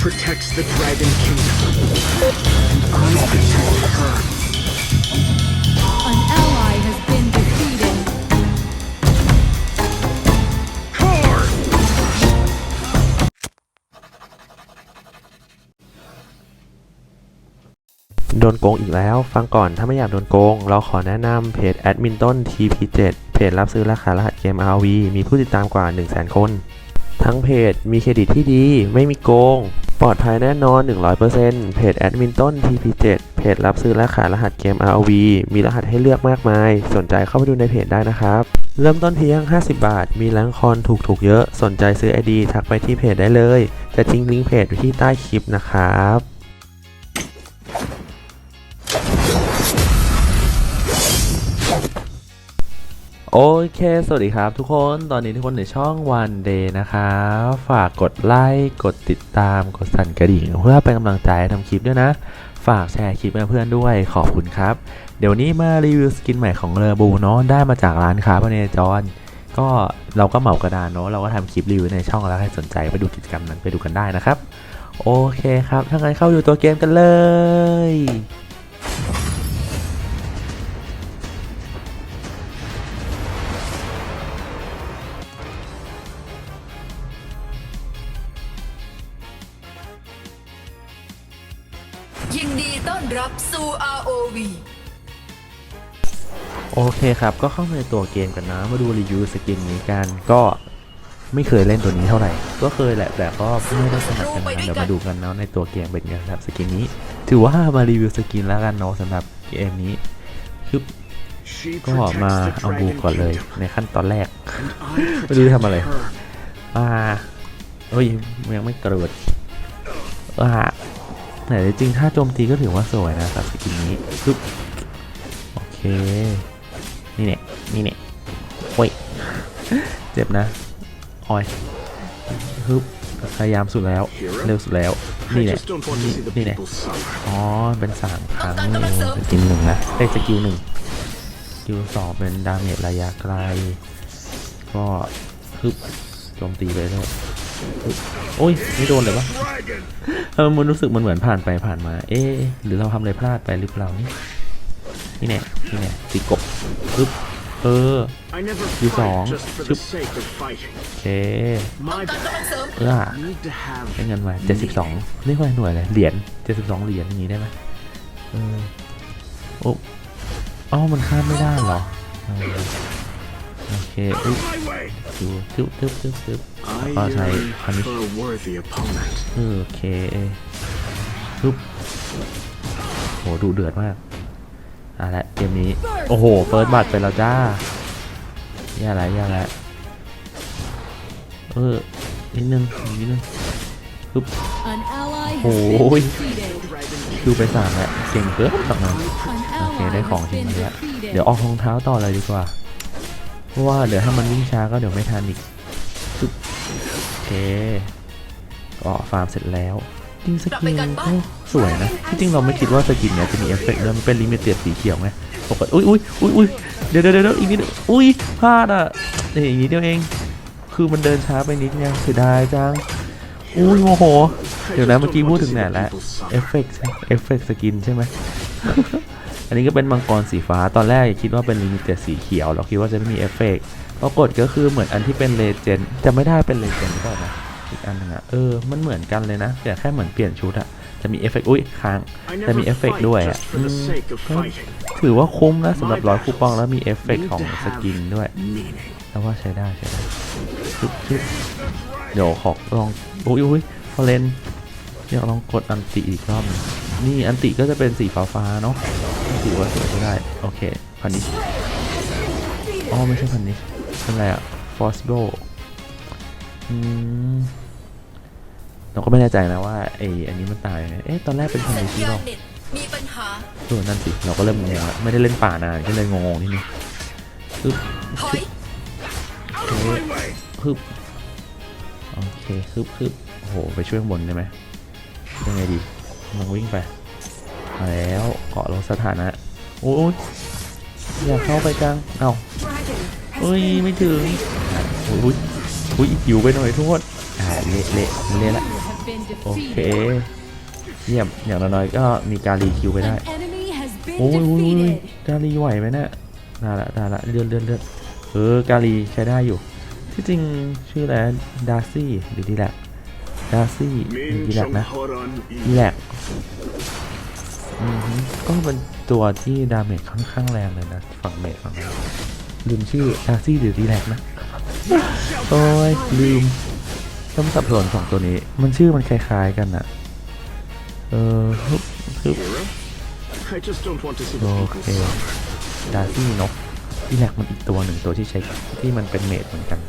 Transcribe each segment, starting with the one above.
protects the Dragon Kingdom. And I protect her. An ally has been defeated. Car! โดนโกงอีกแล้ว ฟังก่อนถ้าไม่อยากโดนโกง เราขอแนะนำเพจแอดมินต้น TP7 เพจรับซื้อราคารหัสเกม RV มีผู้ติดตามกว่า 100,000คนทั้งเพจมีเครดิตที่ดี ไม่มีโกง ปลอดภัยแน่นอน 100%เพจแอดมินต้น TP7 เพจรับซื้อและขายรหัสเกม ROV มีรหัสให้เลือกมากมาย สนใจเข้าไปดูในเพจได้นะครับ เริ่มต้นเพียง 50 บาท มีแรงคอนถูกๆเยอะ สนใจซื้อ ID ทักไปที่เพจได้เลย จะทิ้งลิงก์เพจไว้ที่ใต้คลิปนะครับ โอเค สวัสดีครับทุกคน ตอนนี้ทุกคนในช่อง One Day นะครับฝากกดไลค์ กดติดตาม กดสั่นกระดิ่ง เพื่อเป็นกำลังใจทำคลิปด้วยนะ ฝากแชร์คลิปให้เพื่อนด้วยขอบคุณครับ เดี๋ยวนี้มารีวิวสกินใหม่ของเรอบูเนาะ ได้มาจากร้านค้าพเนจร ก็เราก็เหมากระดานเนาะ เราก็ทำคลิปรีวิวในช่องแล้วให้สนใจไปดูกิจกรรมนั้นไปดูกันได้นะครับ โอเคครับ ถ้างั้นเข้าดูตัวเกมกันเลย ยินดีต้อนรับสู่ ROV โอเคครับ ก็เข้ามาในตัวเกมกันนะ มาดูรีวิวสกินนี้กัน ก็ไม่เคยเล่นตัวนี้เท่าไหร่ ก็เคยแหละแต่ก็ไม่ได้สนับกันนะเดี๋ยวมาดูกันเนาะในตัวเกมเป็นไงครับสกินนี้ ถือว่ามารีวิวสกินแล้วกันเนาะสำหรับเกมนี้คือก็มาเอาบูก่อนเลยในขั้นตอนแรกไม่รู้ทำอะไรอ่าเอ้ยยังไม่กระโดดอ่า แต่จริงถ้าโจมตีก็ถือว่าสวยนะกับสกินนี้ปึ๊บโอเค นี่เนี่ยนี่เนี่ยโอ้ยเจ็บนะออยฮึบพยายามสุดแล้วเร็วสุดแล้วนี่เนี่ยนี่เนี่ยอ๋อเป็นสามครั้งเองสกิลหนึ่งนะไอ้สกิลหนึ่งสกิลสองเป็นดาเมจระยะไกล ก็ฮึบโจมตีไปเลย โอ้ยไม่โดนเลยวะเออมันรู้สึกมันเหมือนผ่านไปผ่านมา เอ๊หรือเราทำอะไรพลาดไปหรือเปล่านี่นี่แน่นี่แน่ตีกบฮึบเออ I never You fight song. just for the Shoop. sake of fighting. โอเค My การกำลังเสริมเออได้เงินมาเจ็ดสิบสองเรียกว่าหน่วยเลยเหรียญเจ็ดสิบสองเหรียญอย่างนี้ได้ไหมเออโอ้อ๋อมันข้ามไม่ได้เหรอ โอเคอุ๊ย my way. ดูทึบทึบทึบทึบ I Oh, sorry, yearn punish. for a worthy opponent. เออโอเคทึบโหดูเดือดมากเอะละเกมนี้ โอ้โห เฟิร์สบัตรไปแล้วจ้าแย่ละแย่ละเออ นิดนึงอีกนิดนึงปึ๊บ An ally has Oh. been defeated. ดูไปสามแล้วเก่งเกินต่างนั้น An โอเค ally ได้ของ has จริง been แล้ว defeated. เดี๋ยวออกรองเท้าต่อเลยดีกว่า เพราะว่าเดี๋ยวถ้ามันวิ่งช้าก็เดี๋ยวไม่ทันอีกปึ๊บโอเคก็ฟาร์มเสร็จแล้วจริงสกินก็สวยนะที่จริงเราไม่คิดว่าสกินเนี่ยจะมีเอฟเฟกต์ด้วยมันเป็นลิมิเต็ดสีเขียวไงปกติอุ้ยอุ้ยอุ้ยอุ้ยเดี๋ยวเดี๋ยวเดี๋ยวอีกนิดเดียวอุ้ยพลาดอะนี่อีกนิดเดียวเอง คือมันเดินช้าไปนิดเนี่ยเสียดายจังอุ้ยโมโห I เดี๋ยว just นะ don't เมื่อกี้ want พูด to ถึง see ไหน the แล้ว people เอฟ suffer. เฟกต์เอฟเฟกต์สกินใช่ไหม อันนี้ก็เป็นมังกรสีฟ้าตอนแรกคิดว่าเป็นลิมิเต็ดสีเขียว เราคิดว่าจะไม่มีเอฟเฟกต์ปรากฏก็คือเหมือนอันที่เป็นเลเจนด์จะไม่ได้เป็นเลเจนด์หรือเปล่านะอีกอันหนึงอะเออมันเหมือนกันเลยนะแต่แค่เหมือนเปลี่ยนชุดอะจะมีเอฟเฟกต์อุ้ยค้างจะมีเอฟเฟกต์ด้วยอะ just อื for the ม sake of ก็ถือว่าคุ้มนะสำหรับร้อยคูปองแล้วมีเอฟเฟกต์ของสกินด้วยแล้วว่าใช้ได้ใช้ได้ชึบชึบเดี๋ยวขอลองอุ้ยอุ้ยพอเลนอยากลองกดอันติอีกรอบหนึ่งนี่อันติก็จะเป็นสีฟ้าฟ้าๆเนาะ ถือว่าสวยใช้ได้ โอเคพันนิชอ๋อไม่ใช่พันนิชเป็นอะไรอะฟอสโบอืมเราก็ไม่แน่ใจนะว่าไออันนี้มันตายยังไงเอ๊ะตอนแรกเป็นพันนิชหรือญาเปณล่าเน็ตมีปัญหาเออนั่นสิเราก็เริ่มงงแล้วไม่ได้เล่นป่านานก็เลยงงๆนิดนึงปึ๊บโอเคฮึบโอเคฮึบฮึบโอ้โหไปช่วยข้างบนได้ไหมยังไงดีลองวิ่งไป มาแล้วเกาะลงสถานะโอ้ยอยากเข้าไปจังเอ้าเอ้ยไม่ถึงอะโอ้ยอุ้ยหิวไปหน่อยทุกคนอ่าเละเละเละละ been โอเค defeated. เยี่ยมอย่างน้อยๆก็มีการรีคิวไปได้ An enemy has โอ้ย been โอ้ยโอ้ย defeated. กาลีไหวไหมเนี่ยได้ละได้ละเลื่อนเลื่อนเลื่อนเออกาลีใช้ได้อยู่ ที่จริงชื่ออะไรดาร์ซี่หรือดีแลกดาร์ซี่หรือดีแลกนะดีแลกอือฮึ ก็เป็นตัวที่ดาเมจค่อนข้างแรงเลยนะ ฝั่งเมจฝั่งนั้นลืมชื่อดาซี่หรือดีแลกนะ โอ้ยลืมต้องสับสนสองตัวนี้ มันชื่อมันคล้ายๆกันอะเออฮึบฮึบโอเคดาซี่นกที่แรกมันอีกตัวหนึ่งตัวที่ใช้ที่มันเป็นเมดเหมือนกัน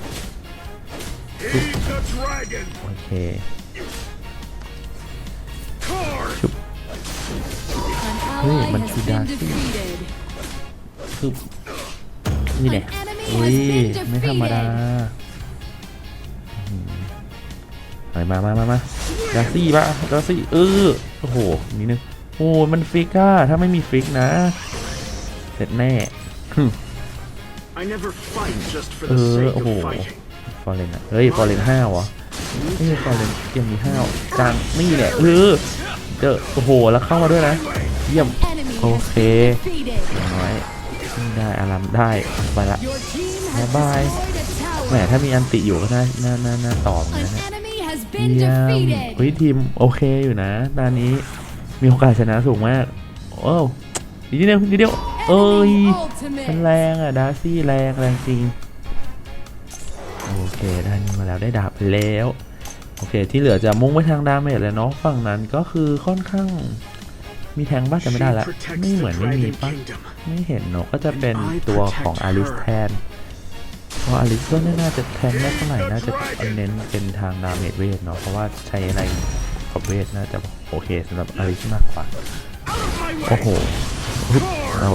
โอเค An Hey, ally has Manchu been Darcy. defeated. คือนี่แหละ An enemy อุ้ย has been ไม่ธรรมดา defeated. อืมไปมามามามาดาร์ซี่ปะดาร์ซี่เออโอ้โหนี่นึงโอ้ยมันฟิกอะถ้าไม่มีฟิกนะ เสร็จแน่ I never fight just for เอ the อ sake โอ้โห of fighting. ฟอร์เรนอะเฮ้ยฟอร์เรนห้าวะเฮ้ยฟอร์เรนเกมมีห้าวจังนี่แหละเออเจอโอ้โหแล้วเข้ามาด้วยนะ เยี่ยม Enemy has Okay. been defeated. อย่างน้อยได้อารามได้ไปละ Your team has Bye-bye. destroyed a แหม tower. ถ้ามีอันติอยู่ก็น่าน่าน่าน่าต่อเหมือน An กันนะ enemy has been เยี่ยม defeated. เฮ้ยทีมโอเคอยู่นะตอนนี้มีโอกาสชนะสูงมากโอ้อีกนิดเดียวอีกนิดเดียวเอ้ย Enemy มัน ultimate. แรงอะดาร์ซี่แรงแรงจริงโอเคได้นี่มาแล้วได้ดาบไปแล้ว โอเคที่เหลือจะมุ่งไปทางดาเมจเลยเนาะฝั่งนั้นก็คือค่อนข้าง มีแทงบ้างจะไม่ได้ละไม่เหมือนไม่มีปะไม่เห็นเนาะก็จะเป็นตัวของอลิสแทนเพราะอลิสก็น่าจะแทงได้เท่าไหร่น่าจะเน้นเป็นทางดาเมจเวทเนาะเพราะว่าใช้อะไรกับเวทน่าจะโอเคสำหรับอลิสมากกว่าโอ้โหเรา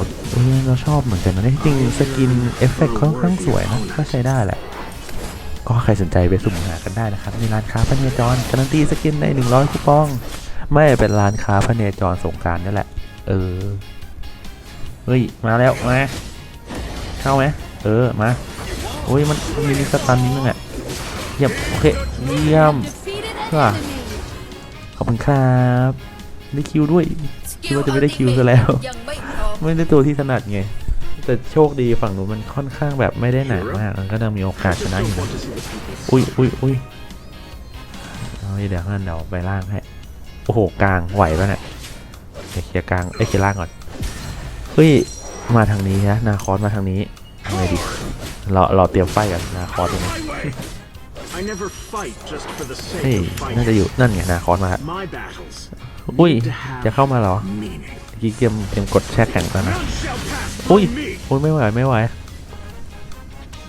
เราชอบเหมือนกันนะจริงสกินเอฟเฟกต์ค่อนข้างสวยนะก็ใช้ได้แหละก็ใครสนใจไปสุ่มหากันได้นะครับในร้านค้าพเนจรการันตีสกินใน100คูปอง ไม่เป็นร้านค้าพระเนจรสงการนี่แหละ เออ เฮ้ย มาแล้ว มา เข้าไหมเออ มาโอ้ย มันมีสตันนิดนึงอะเยี่ยมโอเค เยี่ยม Defeated an Ah. enemy. ขอบคุณครับ ได้คิวด้วย คิดว่าจะไม่ได้คิวซะแล้ว ไม่ได้ตัวที่ถนัดไง แต่โชคดีฝั่งนู้นมันค่อนข้างแบบไม่ได้หนามาก มันก็ยังมีโอกาสชนะอยู่นะอุ้ยอุ้ยอุ้ยเอาเดี๋ยวงั้นเดี๋ยวไปล่างให้ โอ้โหกลางไหวปะเนี่ยเดี๋ยวเคลียร์กลางเอ้ยเคลียร์ล่างก่อนเฮ้ยมาทางนี้นะนาคอสมาทางนี้ทำไงดีรอรอเตรียมไฟกันนาคอสตรงนี้ My way! I never fight just for the เฮ้ย sake of น่าจะ fighting. อยู่นั่นไงนาคอสมาครับ My battles อุ้ย need to have จะเข้ามาเหรอ meaning. เมื่อกี้เกมเกมกดแช่แข็งแล้วนะ None shall pass อุ้ย by me. อุ้ยไม่ไหวไม่ไหว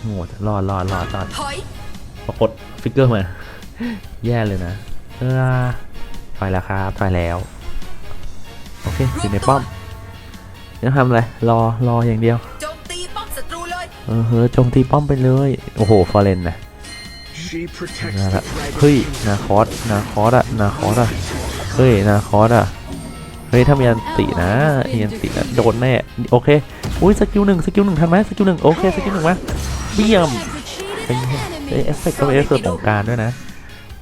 โหดรอดรอดรอดรอดถอยปรากฏฟิกเกอร์มาแย่เลยนะเออ ถอยแล้วครับถอยแล้ว โอเคอยู่ในป้อมยังทำอะไรรอรออย่างเดียวโจมตีป้อมศัตรูเลยเออเฮ้ยโจมตีป้อมไปเลย โอ้โหฟอร์เรนนะ She protects นั่น the ละ dragon เฮ้ย kingdom. นาคอสนาคอสอะนาคอสอะเฮ้ยนาคอสอะเฮ้ยถ้ามีอันตินะมีอันตินะโดนแน่โอเคอุ้ยสกิลหนึ่งสกิลหนึ่งทันไหมสกิลหนึ่งโอเคสกิลหนึ่งมาเบี้ยม Has defeated เป็น an เอ้ย enemy. เอฟเฟกต์ก็เป็นเอฟเฟกต์ของกรารด้วยนะ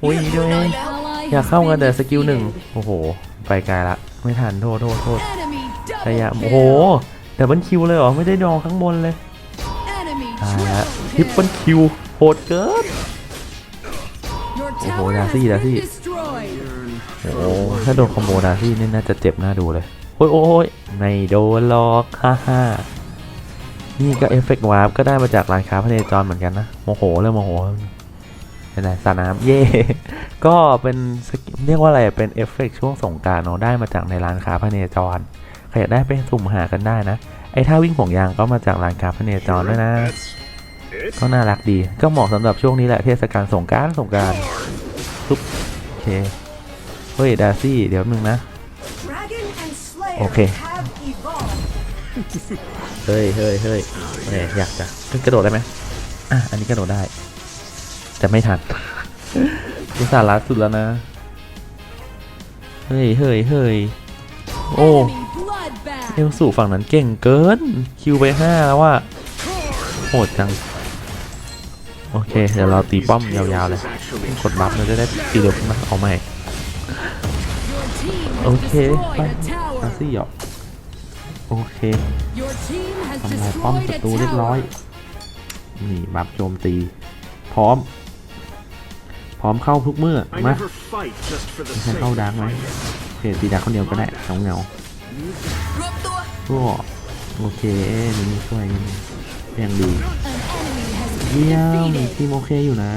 อุ้ยด้วย An ally อยาก has เข้ากัน been แต่สกิลหนึ่ง defeated. โอ้โห ไปไกลละไม่ทันโทษโทษโทษ Enemy พยายาม double โอ้โห kill. แต่บันคิวเลยเหรอ ไม่ได้ดองข้างบนเลย Enemy ตายละ triple ทริปเปิล kill. คิวโหดเกิน Your Oh, tower has Darcy, Darcy. been destroyed. Yearn โอ้ for โห the ถ้าโดนคอมโบดาซี่นี่น่าจะเจ็บหน้าดูเลยโอ้ยโอ้ยไม่โดนหรอกฮ่าฮ่านี่ก็เอฟเฟกต์วาร์ปก็ได้มาจากร้านค้าพเนจรเหมือนกันนะโมโหเริ่มโมโห เป็นไรสาน้ำเย่ก็เป็นสกิเรียกว่าอะไรเป็นเอฟเฟกต์ช่วงสงการเนาะได้มาจากในร้านค้าพเนจรใครอยากได้ไปสุ่มหากันได้นะ ไอ้ท่าวิ่งห่วงยางก็มาจากร้านค้าพเนจรด้วยนะ ก็น่ารักดีก็เหมาะสำหรับช่วงนี้แหละเทศกาลสงการสงการปุ๊บโอเคเฮ้ยดาซี่เดี๋ยวนึงนะ Dragon and Slayer Okay. have evolved. เฮ้ยเฮ้ยเฮ้ยอยากจะกระโดดได้ไหมอะอันนี้กระโดดได้ แต่ไม่ทันอุตส่าห์ลัดสุดแล้วนะ เฮ้ยเฮ้ยเฮ้ยโอ้เอลสู่ฝั่งนั้นเก่งเกิน คิวไปห้าแล้วว่าโหดจัง โอเค เดี๋ยวเราตีป้อมยาวๆเลย กดบัฟเราจะได้ตีเร็วขึ้นมาเอาใหม่ โอเคไป destroyed a ดาซี่หรอกโอเคทำลายป้อมศัตรูเรียบร้อย นี่บัฟโจมตี พร้อม พร้อมเข้าทุกเมื่อ I มา never fight just for the ใช้ sake เข้า of ดังไหม fighting. โอเคตีดักคนเดียวก็ได้เงาเงารวมตัวๆก็โอเคนี่มีช่วยนี่ยังดี An enemy has เยี่ย been ม defeated. ทีมโอเคอยู่นะ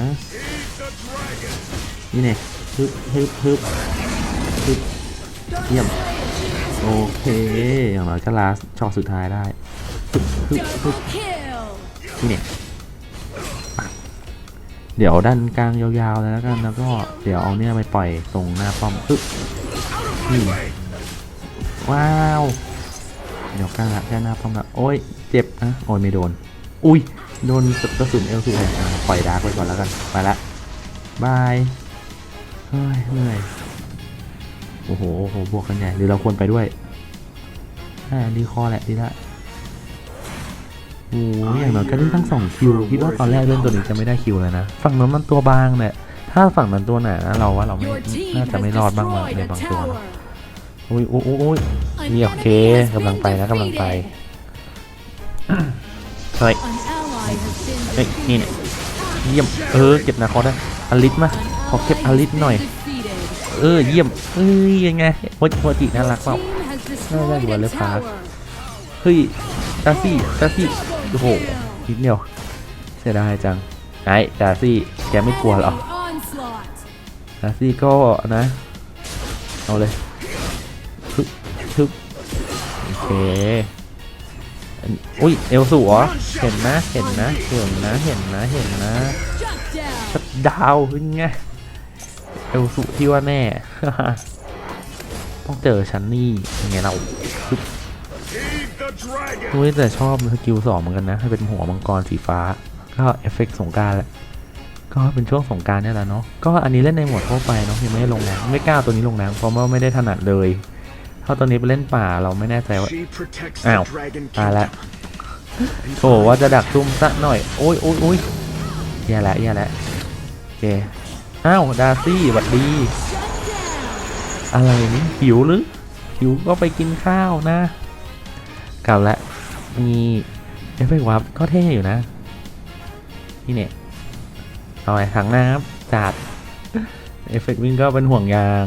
นี่เนี่ยฮึบฮึบฮึบฮึบเยี่ยมโอเค อย่างน้อยก็ลาสช็อตสุดท้ายได้ฮึบฮึบฮึบ Double kill. นี่เนี่ยปัก เดี๋ยวด้านกลางยาวๆเลยแล้วกันแล้วก็เดี๋ยวเอาเนี่ยไปปล่อยตรงหน้าป้อมปึ๊บนี่ว้าว เดี๋ยวกล้าละแค่หน้าป้อมละโอ้ยเจ็บนะโอ้ยไม่โดน อุ้ยโดนกระสุนเอลสูอ่ปล่อยดาร์กไปก่อนแล้วกันไปละบายเฮ้ยเหนื่อยโอ้โหโอ้โหบวกกันใหญ่หรือเราควรไปด้วยอ่าดีคอแหละดีละ โอ้โหอย่างน้อยก็ได้ตั้งสองคิวคิดว่าตอนแรกเล่นตัวนี้จะไม่ได้คิวเลยนะ ฝั่งนั้นมันตัวบางเนี่ยถ้าฝั่งนั้นตัวหนานะเราว่าเราไม่ Your team น่า has จะไม่รอดบ้างวะ destroyed ใน a บางตัวนะ tower. โอ้ยโอ้ยโอ้ยโอ้ย An นี่โอเค enemy has กำลัง been ไปนะกำลังไป defeated. เฮ้ย An ally has been เฮ้ยนี่ defeated. เนี่ยเยี่ยมเออเก็บนาคอได้อลิสมา An ขอเก็บอ ally ลิ has สหน่อย been defeated. เออเยี่ยมเอ้ยยังไงโมจิโมจิน่ารักเปล่า Team has น่าจะ destroyed อยู่ a เลยพาร์ค tower. เฮ้ยดาซี่ดาซี่ โอ้โหนิดเดียวเสียดายจังไอ้ดาซี่แกไม่กลัวหรอดาซี่ก็นะเอาเลยทึบทึบโอเคอุ้ยเอลสูเหรอเห็นนะเห็นนะเห็นนะเห็นนะเห็นนะชัดดาวเป็นไงเอลสูที่ว่าแน่ต้องเจอฉันนี่ยังไงเรา อุ้ยแต่ชอบสกิลสองเหมือนกันนะให้เป็นหัวมังกรสีฟ้า ก็เอฟเฟกต์สงกรารแหละก็เป็นช่วงสงกรารนี่แหละเนาะก็อันนี้เล่นในโหมดทั่วไปเนาะยังไม่ได้ลงน้ำไม่กล้าเอาตัวนี้ลงน้ำเพราะว่าไม่ได้ถนัดเลยถ้าตัวนี้ไปเล่นป่าเราไม่แน่ใจว่า She protects Ow. the dragon ตายละ kingdom. โถว่าจะดักซุ่มซะหน่อย โอ้ยโอ้ยโอ้ยแย่แล้วแย่แล้วโอเคอ้าวดาร์ซี่สวัสดี อะไรนี่หิวหรือหิวก็ไปกินข้าวนะ กลับละมีเอฟเฟกต์วับก็เท่อยู่นะ นี่เนี่ยเอาไอ้ถังน้ำจัดเอฟเฟกต์วิ่งก็เป็นห่วงยาง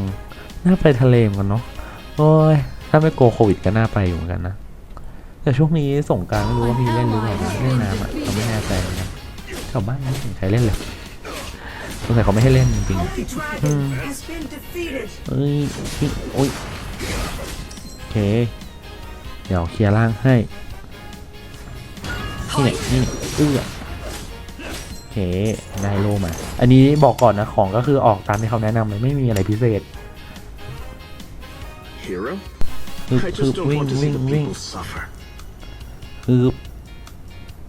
น่าไปทะเลมกันเนาะโอ้ย ถ้าไม่โกโควิดก็น่าไปอยู่เหมือนกันนะ แต่ช่วงนี้สงกรารไม่รู้ว่ามีเล่นหรือเปล่าเล่นน้ำอะเราไม่แน่ใจเหมือนกันชาวบ้านไม่เห็นใครเล่นเลยสงสัยเขาไม่ให้เล่นจริงๆเอ้ยโอ้ยโอเค ดี๋ยวเคลียร์ล่างให้นี่เนี่ยนี่เอื้อโอเคได้โลมา อันนี้บอกก่อนนะของก็คือออกตามที่เขาแนะนำเลยไม่มีอะไรพิเศษ Hero? คือ I คือ just don't วิ่ง want to see วิ่ง the วิ่ง people suffer. คือ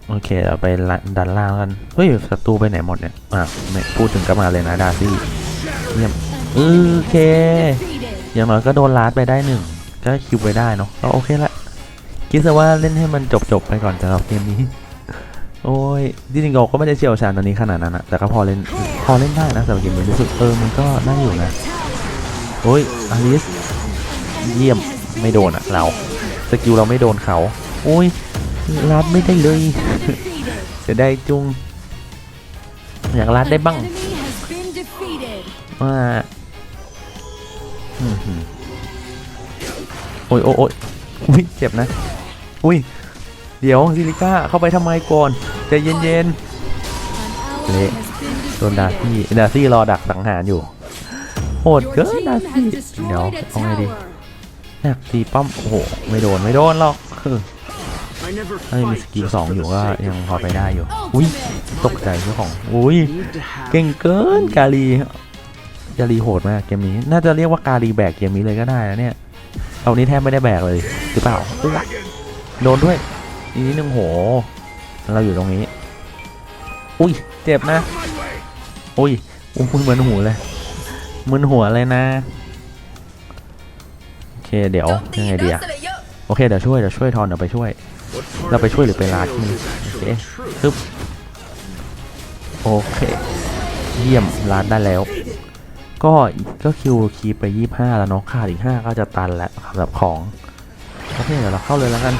โอเคเราไปละดันล่างกัน เฮ้ยศัตรูไปไหนหมดเนี่ย อะไม่พูดถึงก็มาเลยนะดาร์ซี่เยี่ยม An enemy has โอเค been defeated. อย่างน้อยก็โดนลาดไปได้หนึ่ง ก็คิวไปได้เนาะก็โอเคละ คิดซะว่าเล่นให้มันจบๆไปก่อนสำหรับเกมนี้ โอ้ยจริงเราก็ไม่ได้เชี่ยวชาญตอนนี้ขนาดนั้นอะแต่ก็พอเล่นพอเล่นได้นะสำหรับเกมนี้รู้สึกเออมันก็ได้อยู่นะ โอ้ยอลิสเยี่ยมไม่โดนอะเราสกิลเราไม่โดนเขาโอ้ยลาดไม่ได้เลย Defeated. เสียดายจุงอยากลาดได้บ้างว่าโอ้ยโอ้ยเจ็บนะ อุ้ย เดี๋ยวซิลิก้าเข้าไปทำไมก่อนใจเย็น An ally Lệ. has been ๆโดนดา defeated. ซี่ดาซี่รอดักสังหารอยู่โหด Your เกิน team ดา has ซี่เดี๋ยว destroyed a เอาไงดี tower. แอบตีป้อมโอ้โหไม่โดนไม่โดนหรอกเออ I never ถ้ามี fight สกิล just สอง for อ the ยู่ก็ sake ยัง of พอไป fighting. ได้อยู่อุ้ยตกใจเจ้าของอุ้ย Need to have เก่งเกินกาลีกาลีโหดมากเกมนี้ น่าจะเรียกว่ากาลีแบกเกมนี้เลยก็ได้นะเนี่ยเอานี้แทบไม่ได้แบกเลยหรือเปล่าอุ๊ย โดนด้วย อีกนิดนึงโห เราอยู่ตรงนี้ อุ้ย เจ็บนะ อุ้ยอุ้ยเหมือนหูเลยเหมือนหัวเลยนะ โอเค เดี๋ยว ยังไงดีอะสเลเยโอเค เดี๋ยวช่วย เดี๋ยวช่วยทอน เดี๋ยวไปช่วย เราไปช่วยหรือไปลาด Heroes มัน is โอเคปึ๊บโอเค เยี่ยมลาดได้แล้ว ก็ ก็คิวคีไปยี่ห้าแล้วเนาะขาดอีกห้าก็จะตันแล้วสำหรับของโอเคเดี๋ยวเราเข้าเลยแล้วกัน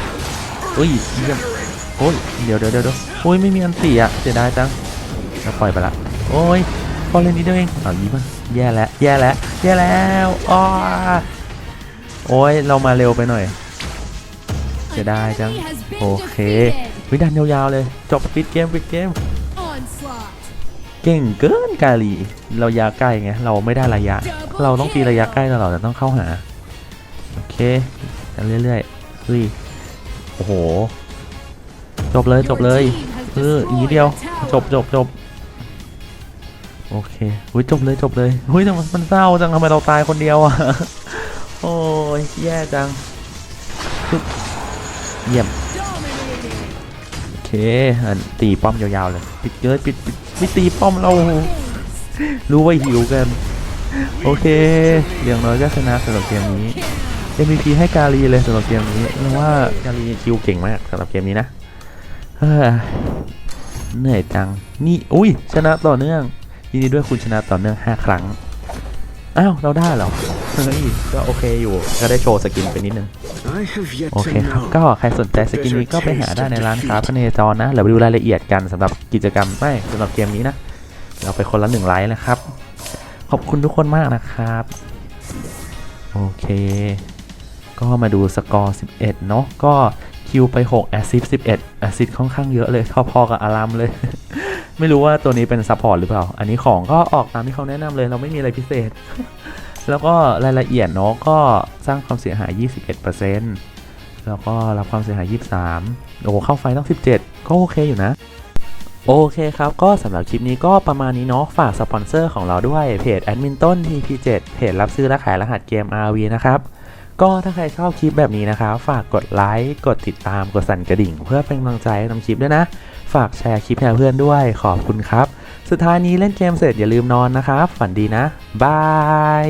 อ้ยเยี่ยมโอ้ยเดี๋ยวเดี๋ยวเดี๋ยวเดี๋ยวโอ้ยไม่มีอันตีอะเสียดายจังเราปล่อยไปละโอ้ยพอเล่นนิดเดียวเองอ้าวยี่ป่ะแย่แล้วแย่แล้วแย่แล้วอ้อโอ้ยเรามาเร็วไปหน่อยเสียดายจังโอเควิดันยาวๆเลยจบปิดเกมปิดเกมเก่งเกินกาลีเรายาใกล้ไงเราไม่ได้ระยะ เราต้องตีระยะใกล้ตลอดแต่ต้องเข้าหาโอเคเรื่อยๆเฮ้ย โอ้โห จบเลยจบเลย Your team has เอออีกนิดเดียว destroyed a tower. จบจบจบโอเคอุ้ยจบเลยจบเลยเฮ้ยแต่มันมันเศร้าจังทำไมเราตายคนเดียวอะโอ้ยแย่จังปึ๊บเยี่ยม Dominated. โอเคอันตีป้อมยาวๆเลยปิดเลยปิดปิดไม่ตีป้อมเรา รู้ว่าหิวกัน โอเคอย่างน้อยก็ชนะสำหรับเกมนี้ MVP ให้กาลีเลยสำหรับเกมนี้เพราะว่ากาลีคิวเก่งมากสำหรับเกมนี้นะเหนื่อยจัง นี่ อุ้ย ชนะต่อเนื่อง ยินดีด้วยคุณชนะต่อเนื่อง 5 ครั้ง อ้าว เราได้เหรอ เฮ้ย ก็โอเคอยู่ ก็ได้โชว์สกินไปนิดนึง โอเคครับ ก็ใครสนใจสกินนี้ก็ไปหาได้ในร้านค้าพเนจรนะเดี๋ยวไปดูรายละเอียดกันสำหรับกิจกรรม ไม่สำหรับเกมนี้นะ เราไปคนละหนึ่งไลค์นะครับ ขอบคุณทุกคนมากนะครับ โอเค ก็มาดูสกอร์ 11 เนาะก็คิวไป 6 แอซิส11 แอซิสค่อนข้างเยอะเลยพอๆกับอารามเลย ไม่รู้ว่าตัวนี้เป็นซัพพอร์ตหรือเปล่า อันนี้ของก็ออกตามที่เขาแนะนำเลย เราไม่มีอะไรพิเศษ แล้วก็รายละเอียดเนาะก็สร้างความเสียหาย 21%แล้วก็รับความเสียหาย 23 โอ้เข้าไฟต้อง 17 ก็โอเคอยู่นะโอเคครับ ก็สำหรับคลิปนี้ก็ประมาณนี้เนาะฝากสปอนเซอร์ของเราด้วยเพจแอดมินต้น TP7 เพจรับซื้อและขายรหัสเกม RV นะครับ ก็ถ้าใครชอบคลิปแบบนี้นะครับฝากกดไลค์กดติดตามกดสั่นกระดิ่ง เพื่อเป็นกำลังใจให้ทำคลิปด้วยนะ ฝากแชร์คลิปให้เพื่อนด้วยขอบคุณครับ สุดท้ายนี้เล่นเกมเสร็จอย่าลืมนอนนะครับฝันดีนะบาย